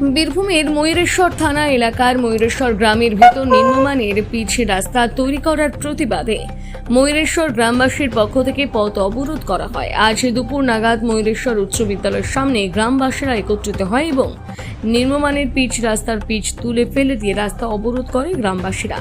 বীরভূমের ময়ূরেশ্বর থানা এলাকার ময়ূরেশ্বর গ্রামের ভেতর নিম্নমানের পিচ রাস্তা তৈরি করার প্রতিবাদে ময়ূরেশ্বর গ্রামবাসীর পক্ষ থেকে পথ অবরোধ করা হয়। আজ দুপুর নাগাদ ময়ূরেশ্বর উচ্চ বিদ্যালয়ের সামনে গ্রামবাসীরা একত্রিত হয় এবং নিম্নমানের পিচ রাস্তার পিচ তুলে ফেলে দিয়ে রাস্তা অবরোধ করে গ্রামবাসীরা।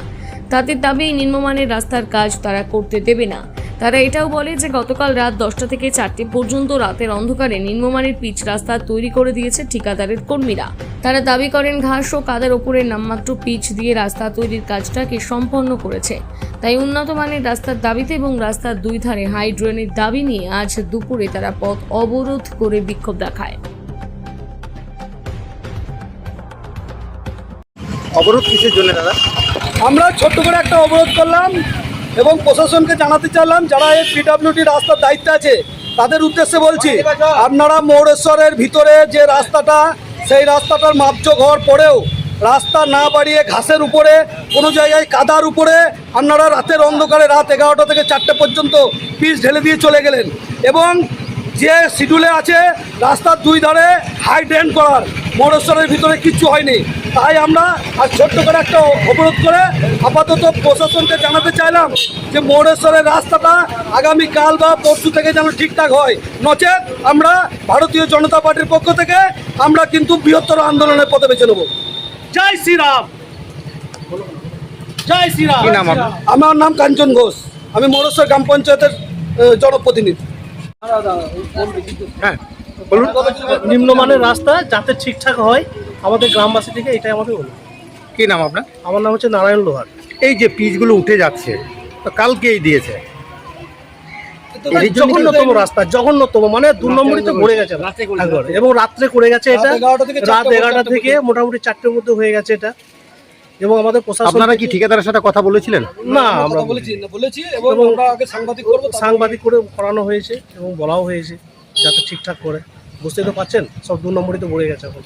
তাদের দাবি, নিম্নমানের রাস্তার কাজ তারা করতে দেবে না। তারা এটাও বলে যে গতকাল রাত দশটা থেকে চারটে পর্যন্ত রাতের অন্ধকারে নিম্নমানের পিচ রাস্তা তৈরি করে দিয়েছে ঠিকাদারের কর্মীরা। তারা দাবি করেন ঘাস ও কাদের ওপরে নামমাত্র পিচ দিয়ে রাস্তা তৈরির কাজটাকে সম্পন্ন করেছে। তাই উন্নত মানের রাস্তার দাবিতে এবং রাস্তার দুই ধারে হাই ড্রেনের দাবি নিয়ে আজ দুপুরে তারা পথ অবরোধ করে বিক্ষোভ দেখায়। অবরোধ কিসের জন্য দাদা? আমরা ছোট্ট করে একটা অবরোধ করলাম। এবং প্রশাসনকে জানাতে চাইলাম, যারা এই পিডাব্লিউডি রাস্তার দায়িত্বে আছে, তাদের উদ্দেশ্যে বলছি, আপনারা মৌরেশ্বরের ভিতরে যে রাস্তাটা, সেই রাস্তাটার মাপযোগ ঘর পরেও রাস্তা না বাড়িয়ে ঘাসের উপরে, কোনো জায়গায় কাদার উপরে আপনারা রাতের অন্ধকারে রাত এগারোটা থেকে চারটে পর্যন্ত পিস ঢেলে দিয়ে চলে গেলেন। এবং যে শিডিউলে আছে রাস্তার দুই ধারে হাই ড্রেন করার মৌরেশ্বরের ভিতরে কিচ্ছু হয়নি। তাই আমরা আজ ছোট্ট করে একটা অবরোধ করে আপাতত প্রশাসনকে জানাতে চাইলাম যে মৌরেশ্বরের রাস্তাটা আগামী কাল বা পরশু থেকে যেন ঠিকঠাক হয়। নচেত আমরা ভারতীয় জনতা পার্টির পক্ষ থেকে আমরা কিন্তু বৃহত্তর আন্দোলনের পথে বেছে নেব। জয় শ্রীরাম। জয় শ্রীরাম? আমার নাম কাঞ্চন ঘোষ। আমি মৌরেশ্বর গ্রাম পঞ্চায়েতের জনপ্রতিনিধি। হ্যাঁ বলুন। নিম্নমানের রাস্তা যাতে ঠিকঠাক হয় আমাদের গ্রামবাসী থেকে এটাই আমাদের অনুরোধ কি নাম আপনার? আমার নাম হচ্ছে নারায়ণ লোহার। এই যে পিচগুলো উঠে যাচ্ছে তো কালকেই দিয়েছে। জঘন্যতম রাস্তা জঘন্যতম মানে দু নম্বরই তো গেছে একবারে। এবং রাত্রে করে গেছে এটা। রাত এগারোটা থেকে মোটামুটি চারটের মধ্যে হয়ে গেছে এটা। এবং আমাদের প্রশাসন আপনারা কি ঠিকাদারের সাথে কথা বলেছিলেন? না আমরা বলেছি বলেছি এবং এবং আমরা আগে সাংবাদিক করব সাংবাদিক করে করানো হয়েছে এবং বলাও হয়েছে যাতে ঠিকঠাক করে। বুঝতেই তো পারছেন সব দু নম্বরই তো বলে গেছে এখন।